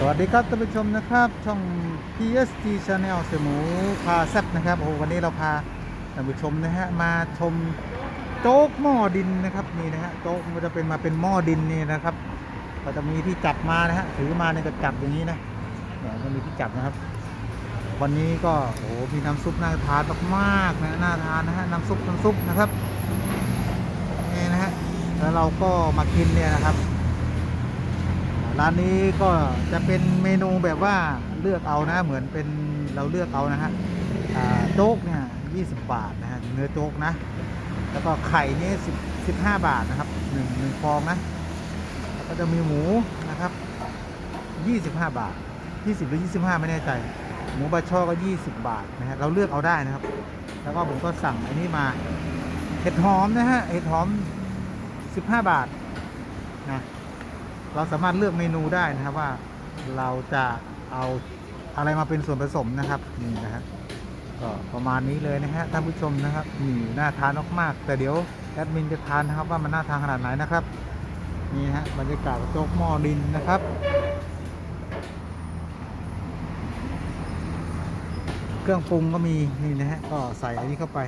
สวัสดีครับท่านผู้ชมนะครับ ช่อง PSG Channel เสยหมูพาแซบนะครับโอ้วันนี้เราพาท่านผู้ชมนะฮะมาชมโจ๊กหม้อดินนะครับนี่นะฮะโจ๊กมันจะเป็นมาเป็นหม้อดินนี่นะครับก็จะมีที่จับมานะฮะถือมาเนี่ยก็จับอย่างนี้นะเนี่ยก็มีที่จับนะครับ วันนี้ก็โอ้มีน้ำซุปน่าทานมากๆนะน่าทานนะฮะน้ำซุปน้ำซุปนะครับนี่นะฮะแล้วเราก็มากินเนี่ยนะครับ ร้านนี้ก็จะเป็นเมนูแบบว่าเลือกเอานะ เหมือนเป็นเราเลือกเอานะฮะโจ๊กเนี่ย20บาทนะฮะเนื้อโจ๊กนะ แล้วก็ไข่นี่10 15บาทนะครับหนึ่งหนึ่งฟองนะ แล้วก็จะมีหมูนะครับ25บาท20หรือ25ไม่แน่ใจ หมูบาช่อก็20บาทนะฮะเราเลือกเอาได้นะครับ แล้วก็ผมก็สั่งอันนี้มาเห็ดหอมนะฮะเห็ดหอม15บาทนะ เราสามารถเลือกเมนูได้นะครับว่าเราจะเอาอะไรมาเป็นส่วนผสมนะครับนี่นะฮะก็ประมาณนี้เลยนะฮะท่านผู้ชมนะครับนี่น่าทานมากๆแต่เดี๋ยวแอดมินจะทานนะครับว่ามันน่าทานขนาดไหนนะครับนี่ฮะบรรยากาศโจ๊กหม้อดินนะครับเครื่องปรุงก็มีนี่นะฮะก็ใส่อันนี้เข้าไป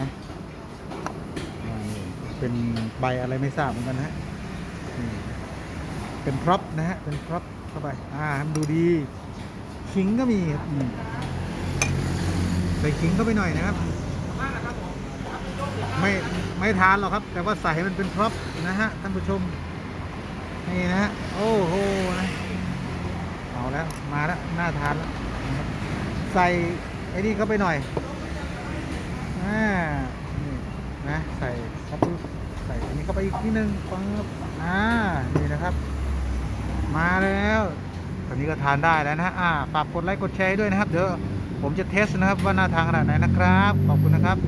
นะอ่านี่เป็นใบอะไรไม่ทราบเหมือนกันนะฮะ นี่เป็นพร็อพนะฮะ เป็นพร็อพเข้าไป อ่าให้มันดูดีขิงก็มีครับอืมใส่ขิงเข้าไปหน่อยนะครับ ไม่ไม่ทานหรอกครับ แต่ว่าใส่ให้มันเป็นพร็อพนะฮะท่านผู้ชม นี่นะฮะ โอ้โหนะเอาแล้วมาแล้วน่าทานแล้วนะครับใส่ไอ้นี่เข้าไปหน่อย อ่า นี่นะ ใส่เข้าไปใส่อันนี้ เข้าไปอีกนิดนึงปังอ่านี่นะครับ มาแล้ว ตอนนี้ก็ทานได้แล้วนะฮะอ่าฝากกดไลค์กดแชร์ให้ด้วยนะครับ เดี๋ยวผมจะเทสนะครับว่าหน้าทางขนาดไหนนะครับ ขอบคุณนะครับ